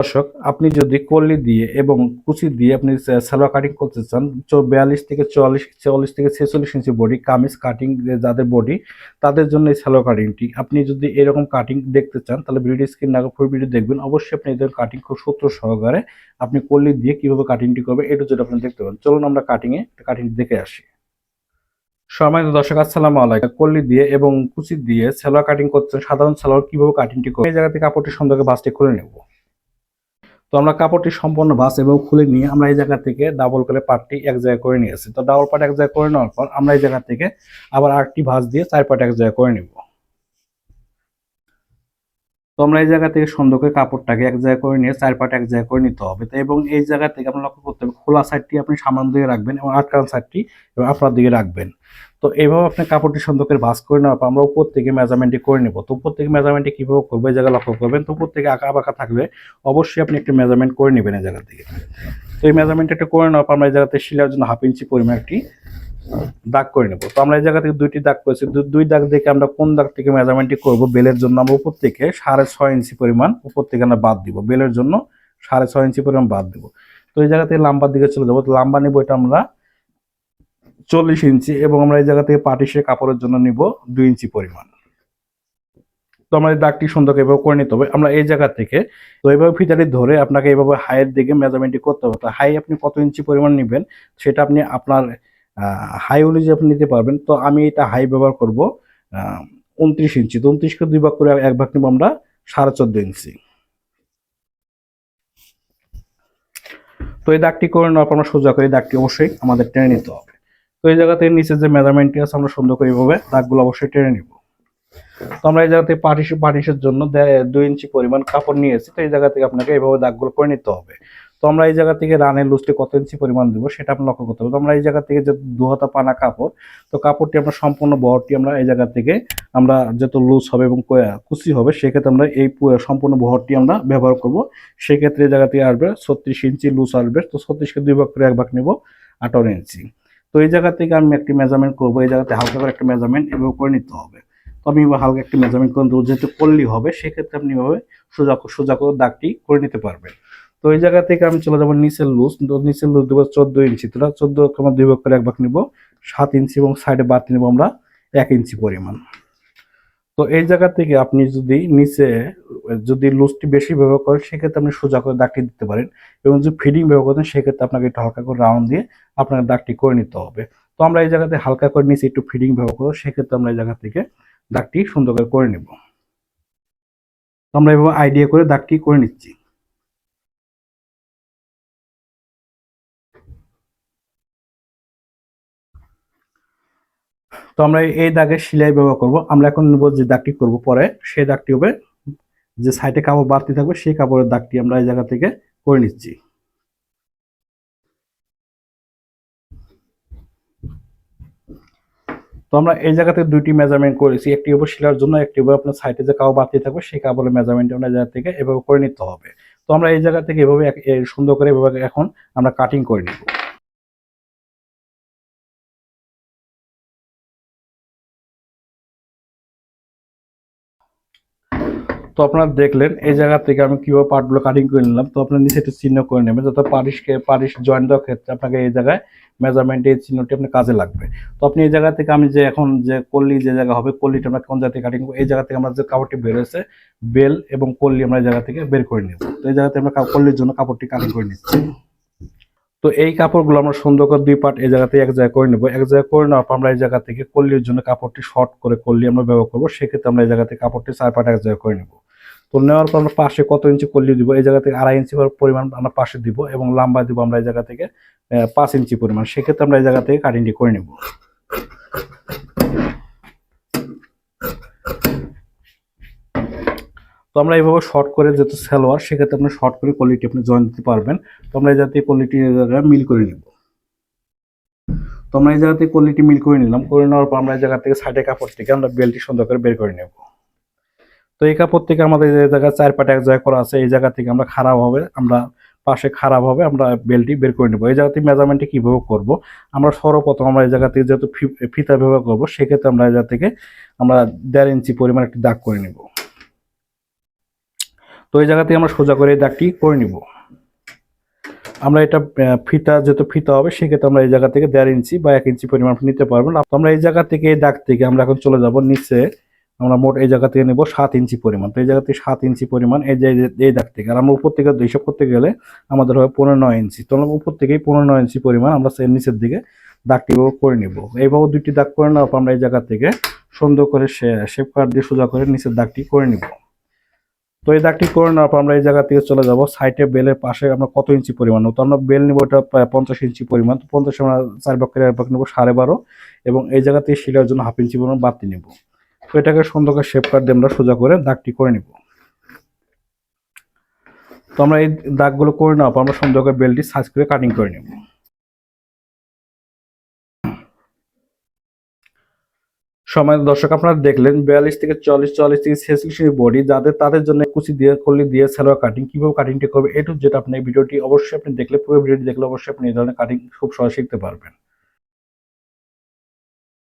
দর্শক, আপনি যদি কল্লি দিয়ে এবং কুচি দিয়ে আপনি সালোয়ার কাটিং করতে চান বিয়াল্লিশ থেকে চুয়াল্লিশ চুয়াল্লিশ থেকে ছেচল্লিশ ইঞ্চি বডি কামিজ কাটিং যাদের বডি তাদের জন্য এই সালোয়ার কাটিংটি আপনি যদি এরকম কাটিং দেখতে চান, তাহলে ভিডিও স্ক্রিন না ফুল ভিডিও দেখবেন। অবশ্যই আপনি এদের কাটিং খুব সূত্র সহকারে আপনি কল্লি দিয়ে কীভাবে কাটিংটি করবেন এটা যদি আপনি দেখতে পাবেন চলুন আমরা কাটিংয়ে কাটিং দেখে আসি। সম্মানিত দর্শক, আসসালামু আলাইকুম। কল্লি দিয়ে এবং কুচি দিয়ে সালোয়ার কাটিং করতে সাধারণ সালোয়ার কীভাবে কাটিংটি করবে এই জায়গা থেকে কাপড়টি সুন্দর বাসটি খুলে নেব। তো আমরা কাপড়টি সম্পূর্ণ ভাস এবং খুলে নিয়ে আমরা এই জায়গা থেকে ডাবল করে পার্টটি এক জায়গায় করে নিয়েছি তো ডাবল পার্ট এক জায়গায় করে নেওয়ার পর আমরা এই জায়গা থেকে আবার আটটি ভাঁজ দিয়ে চার পার্ট এক জায়গায় করে নিব। আমরা এই জায়গা থেকে সুন্দর কাপড়টাকে এক জায়গায় করে নিয়ে চার পার্ট এক জায়গায় করে নিতে হবে। তো এবং এই জায়গা থেকে আপনার লক্ষ্য করতে হবে, খোলা সাইডটি আপনি সামনের দিকে রাখবেন এবং আটকান সাইডটি এবং আপনার দিকে রাখবেন। তো এইভাবে আপনি কাপড়টি সুন্দর করে ভাঁজ করে নেওয়ার পর আমরা উপর থেকে মেজারমেন্টটি করে নেব। তো উপর থেকে মেজারমেন্টটি কীভাবে করব এই জায়গায় লক্ষ্য করবেন। তো উপর থেকে আঁকা বাঁকা থাকলে অবশ্যই আপনি একটি মেজারমেন্ট করে নেবেন এই জায়গা থেকে। তো এই মেজারমেন্ট একটা করে নেওয়ার পর আমরা এই জায়গাতে শিলার জন্য হাফ ইঞ্চি পরিমাণ একটি দাগ করে নেব। তো আমরা এই জায়গা থেকে দুইটি দাগ করেছি। দুই দাগ দেখে আমরা কোন দাগ থেকে মেজারমেন্টটি করব? বেলের জন্য আমরা উপর থেকে সাড়ে ছয় ইঞ্চি পরিমাণ উপর থেকে আমরা বাদ দিব। বেলের জন্য সাড়ে ছয় ইঞ্চি পরিমাণ বাদ দিব। তো এই জায়গা থেকে লাম্বার দিকে চলে যাব। তো লাম্বা নিব এটা আমরা চল্লিশ ইঞ্চি এবং আমরা এই জায়গা থেকে পাটিসের কাপড়ের জন্য নিব দুই ইঞ্চি পরিমাণ। তো আমরা এই দাগটি সুন্দর এভাবে করে নিতে হবে। আমরা এই জায়গা থেকে তো এইভাবে ফিতাটি ধরে আপনাকে এইভাবে হাইয়ের দিকে মেজারমেন্টটি করতে হবে। তো হাই আপনি কত ইঞ্চি পরিমাণ নেবেন সেটা আপনি আপনার হাই অনুযায়ী আপনি নিতে পারবেন। তো আমি এটা হাই ব্যবহার করব উনত্রিশ ইঞ্চি। তো উনত্রিশকে দুই ভাগ করে এক ভাগ নেব আমরা সাড়ে চোদ্দ ইঞ্চি। তো এই দাগটি করে নেওয়ার পর আমরা সোজা করে দাগটি অবশ্যই আমাদের টেনে নিতে হবে। তো এই জায়গাতে নিচে যে মেজারমেন্টটি আছে, আমরা সুন্দর করে এইভাবে দাগগুলো অবশ্যই টেনে নিব। তো আমরা এই জায়গাতে পাটিস পাটিসের জন্য দুই ইঞ্চি পরিমাণ কাপড় নিয়েছি তো এই জায়গা থেকে আপনাকে এইভাবে দাগগুলো করে নিতে হবে। তো আমরা এই জায়গা থেকে রানের লুজটি কত ইঞ্চি পরিমাণ দেবো সেটা আমরা লক্ষ্য করতে হবে। তো আমরা এই জায়গা থেকে যে দু হাতা পানা কাপড়, তো কাপড়টি আমরা সম্পূর্ণ বহরটি আমরা এই জায়গা থেকে আমরা যত লুজ হবে এবং কুচি হবে, সেক্ষেত্রে আমরা এই সম্পূর্ণ বহরটি আমরা ব্যবহার করব। সেক্ষেত্রে এই জায়গা থেকে আসবে ছত্রিশ ইঞ্চি লুজ আসবে, তো ছত্রিশকে দুই ভাগ করে এক ভাগ নেব আঠারো ইঞ্চি তো এই জায়গা থেকে আমি একটি মেজারমেন্ট করব, এই জায়গাতে হালকা করে একটা মেজারমেন্ট এভাবে করে নিতে হবে। তো আমি হালকা একটি মেজারমেন্ট করে যেহেতু করলেই হবে, সেক্ষেত্রে আপনি এভাবে সোজা সোজা করে দাগটি করে নিতে পারবেন। তো এই জায়গা থেকে আমি চলে যাব নিচের লুজ। নিচের লুজ দেবো চোদ্দ ইঞ্চি। তো চোদ্দ আমার দুই ভাগ করে এক ভাগ নিব। সাত ইঞ্চি এবং সাইডে বাড়তি নেব আমরা এক ইঞ্চি পরিমাণ। তো এই জায়গা থেকে আপনি যদি নিচে, যদি লুজটি বেশি ব্যবহার করেন, সেক্ষেত্রে আপনি সোজা করে দাগটি দিতে পারেন এবং যদি ফিডিং ব্যবহার করেন, সেক্ষেত্রে আপনাকে একটু হালকা করে রাউন্ড দিয়ে আপনার দাগটি করে নিতে হবে। তো আমরা এই জায়গাতে হালকা করে নিচে একটু ফিডিং ব্যবহার করব, সেক্ষেত্রে আমরা এই জায়গা থেকে দাগটি সুন্দর করে করে নেব। আমরা এভাবে আইডিয়া করে দাগটি করে নিচ্ছি। তো আমরা এই দাগে সেলাই ব্যবহার করব। আমরা এখন নেব যে দাগটি করব পরে, সেই দাগটি হবে যে সাইডে কাপড় বাড়তি থাকবে, সেই কাপড়ের দাগটি আমরা এই জায়গা থেকে করে নিচ্ছি। তো আমরা এই জায়গা থেকে দুইটি মেজারমেন্ট করেছি, একটি হবে শিলার জন্য, একটি হবে আপনার সাইডে যে কাপড় বাড়তি থাকবে, সেই কাপড়ের মেজারমেন্ট আমরা জায়গা থেকে এভাবে করে নিতে হবে। তো আমরা এই জায়গা থেকে এভাবে সুন্দর করে এভাবে এখন আমরা কাটিং করে নিব। তো আপনারা দেখলেন এই জায়গা থেকে আমি কীভাবে পার্টগুলো কাটিং করে নিলাম। তো আপনার নিচে একটু চিহ্ন করে নেবেন, যাতে পারিশকে পারিশ জয়েন দেওয়ার ক্ষেত্রে আপনাকে এই জায়গায় মেজারমেন্ট এই চিহ্নটি আপনার কাজে লাগবে। তো আপনি এই জায়গা থেকে আমি যে এখন যে কল্লি যে জায়গা হবে কল্লিটা আমরা কোন জায়গা থেকে কাটিং করব, এই জায়গা থেকে আমরা যে কাপড়টি বের হয়েছে, বেল এবং কল্লি আমরা এই জায়গা থেকে বের করে নেব। তো এই জায়গাতে আমরা কল্লির জন্য কাপড়টি কাটিং করে নিচ্ছি। তো এই কাপড়গুলো আমরা সুন্দর করে দুই পার্ট এই জায়গাতে এক জায়গায় করে নেব। এক জায়গায় করে নেওয়ার পর আমরা এই জায়গা থেকে কল্লির জন্য কাপড়টি শর্ট করে কল্লি আমরা ব্যবহার করব। সেক্ষেত্রে আমরা এই জায়গা থেকে কাপড়টি চার পার্ট এক জায়গায় করে নেব। তো নেওয়ার পর আমরা পাশে কত ইঞ্চি কল্লি দিব? এই জায়গা থেকে আড়াই ইঞ্চি পরিমাণ আমরা পাশে দিব এবং লম্বা দিব আমরা এই জায়গা থেকে পাঁচ ইঞ্চি পরিমাণ। সেক্ষেত্রে আমরা এই জায়গা থেকে কাটিংটি করে নেব। তো আমরা এইভাবে শর্ট করে যেহেতু সালোয়ার, সেক্ষেত্রে আপনি শর্ট করে কোয়ালিটি আপনি জয়েন দিতে পারবেন। তো আমরা এই থেকে কোয়ালিটি মিল করে নিব। তো আমরা এই জায়গা থেকে কোয়ালিটি মিল করে নিলাম। করে নেওয়ার পর আমরা এই জায়গা থেকে সাইডে কাপড় থেকে আমরা বেলটি সুন্দর করে বের করে নেব। তো এই কাপড় থেকে আমাদের যে জায়গায় চার পাটে এক জায়গায় করা আছে। এই জায়গা থেকে আমরা খারাপ হবে, আমরা পাশে খারাপ হবে, আমরা বেলটি বের করে নেব। এই জায়গা থেকে মেজারমেন্টটি কীভাবে করব? আমরা সর্বপ্রথম আমরা এই জায়গা থেকে যেহেতু ফিতা ব্যবহার করব, সেক্ষেত্রে আমরা এই জায়গা থেকে আমরা দেড় ইঞ্চি পরিমাণ একটি দাগ করে নেব। তো এই জায়গাতে আমরা সোজা করে দাগটি করে নিব। আমরা এটা ফিতা, যেহেতু ফিতা হবে, সেক্ষেত্রে আমরা এই জায়গা থেকে দেড় ইঞ্চি বা এক ইঞ্চি পরিমাণ নিতে পারবেন তো আমরা এই জায়গা থেকে এই দাগ থেকে আমরা এখন চলে যাব নিচে। আমরা মোট এই জায়গা থেকে নেব সাত ইঞ্চি পরিমাণ। তো এই জায়গা থেকে সাত ইঞ্চি পরিমাণ এই যে, এই দাগ থেকে। আর আমরা উপর থেকে হিসাব করতে গেলে আমাদের হবে পনেরো নয় ইঞ্চি। তো আমরা উপর থেকেই পনেরো নয় ইঞ্চি পরিমাণ আমরা নিচের দিকে দাগটি করে নিব। এইভাবে দুইটি দাগ করে নেওয়ার পর আমরা এই জায়গা থেকে সুন্দর করে শেপ কাট দিয়ে সোজা করে নিচের দাগটি করে নিব। তো এই দাগটি করে নেওয়ার পর আমরা এই জায়গা থেকে চলে যাব। সাইডে বেলের পাশে আমরা কত ইঞ্চি পরিমাণ নেব? তো আমরা বেল নিব প্রায় পঞ্চাশ ইঞ্চি পরিমাণ। তো পঞ্চাশ আমরা চার পক্ষের এক পক্ষে নেব, সাড়ে বারো। এবং এই জায়গা থেকে শিলার জন্য হাফ ইঞ্চি পরিমাণ বাড়তি নেব। তো এটাকে সুন্দর করে শেপ কাট দিয়ে আমরা সোজা করে দাগটি করে নিব। তো আমরা এই দাগগুলো করে নেওয়ার পর আমরা সুন্দর করে বেলটি সাইজ করে কাটিং করে নেব। সময় দর্শক আপনারা দেখলেন, বিয়াল্লিশ থেকে চল্লিশ চল্লিশ থেকে ছেচল্লিশ বডি যাদের, তাদের জন্য কুচি দিয়ে করলে দিয়ে সেলোয়ার কাটিং কীভাবে কাটিংটি করবে এটু যেটা আপনি ভিডিওটি অবশ্যই আপনি দেখলে, পুরো ভিডিওটি দেখলে অবশ্যই আপনি এই ধরনের কাটিং খুব সহজ শিখতে পারবেন।